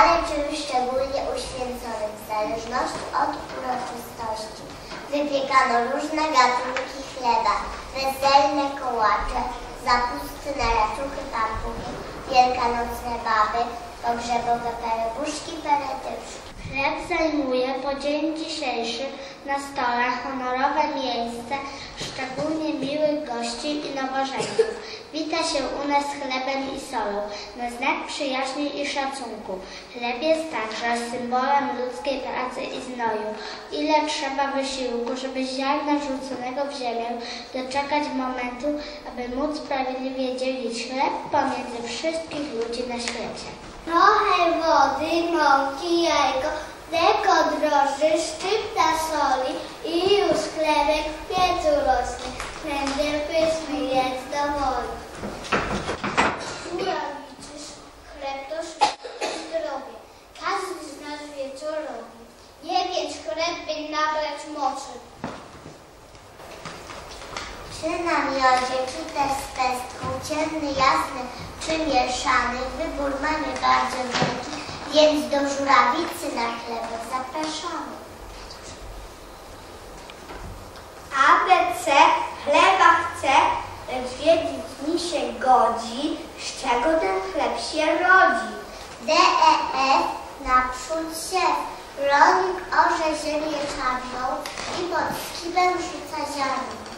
ale czymś szczególnie uświęconym w zależności od uroczystości. Wypiekano różne gatunki chleba, weselne kołacze, zapustne leczuchy, pampuchy, wielkanocne baby, pogrzebowe perebuszki, peretyszki. Chleb zajmuje po dzień dzisiejszy na stole honorowe miejsce szczególnie miłych gości i nowożeńców. Wita się u nas chlebem i solą, na znak przyjaźni i szacunku. Chleb jest także symbolem ludzkiej pracy i znoju. Ile trzeba wysiłku, żeby ziarna rzuconego w ziemię doczekać momentu, aby móc sprawiedliwie dzielić chleb pomiędzy wszystkich ludzi na świecie. Trochę wody, mąki, jajko, mleko droży, szczypta soli i już chlebek w piecu rośnie. Węgiel pyszny jest do woli. Czy na miodzie, czy też z pestką, ciemny, jasny, czy mieszany, wybór mamy bardzo wielki, więc do żurawicy na chleb zapraszamy. ABC chleba chce, lecz wiedzieć mi się godzi, z czego ten chleb się rodzi. DEF naprzód się rolnik orze ziemię czarną i pod skibem rzuca ziarno.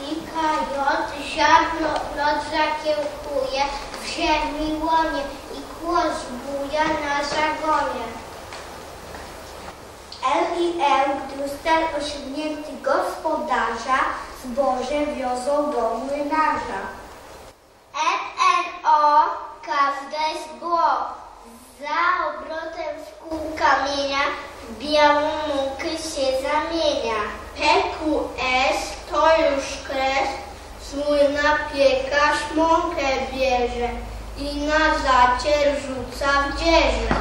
I KJ ziarno noc zakiełkuje w ziemi łonie i kłos buja na zagonie. L i L, gdy ustal osiągnięty gospodarza, zboże wiozą do młynarza. FNO każde zło za obrotem w kół kamienia w białą mukę się zamienia. PQS to już kres, słynna piekarz mąkę bierze i na zacier rzuca w dzieże.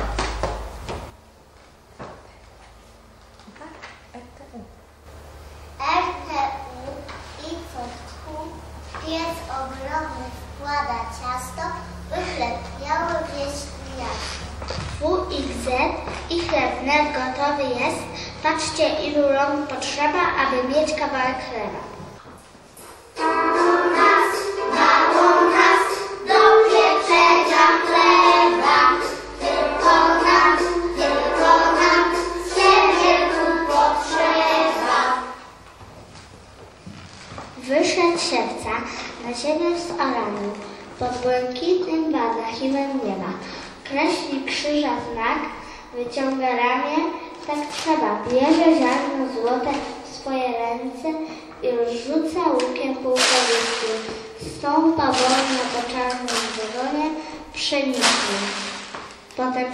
RTU i co tchu, pies ogromny wkłada ciasto, by chleb biały wieść miasto. I chlebnet gotowy jest. Patrzcie ilu rąk potrzeba, aby mieć kawałek chleba. Wyszedł siewca na ziemię z oraną, pod błękitnym baldachimem nieba. Kreśli krzyża znak, wyciąga ramię, tak trzeba. Bierze ziarno złote w swoje ręce i rozrzuca łukiem półkowisty. Stąpa wolno po czarnym wagonie pszenicznym. Potem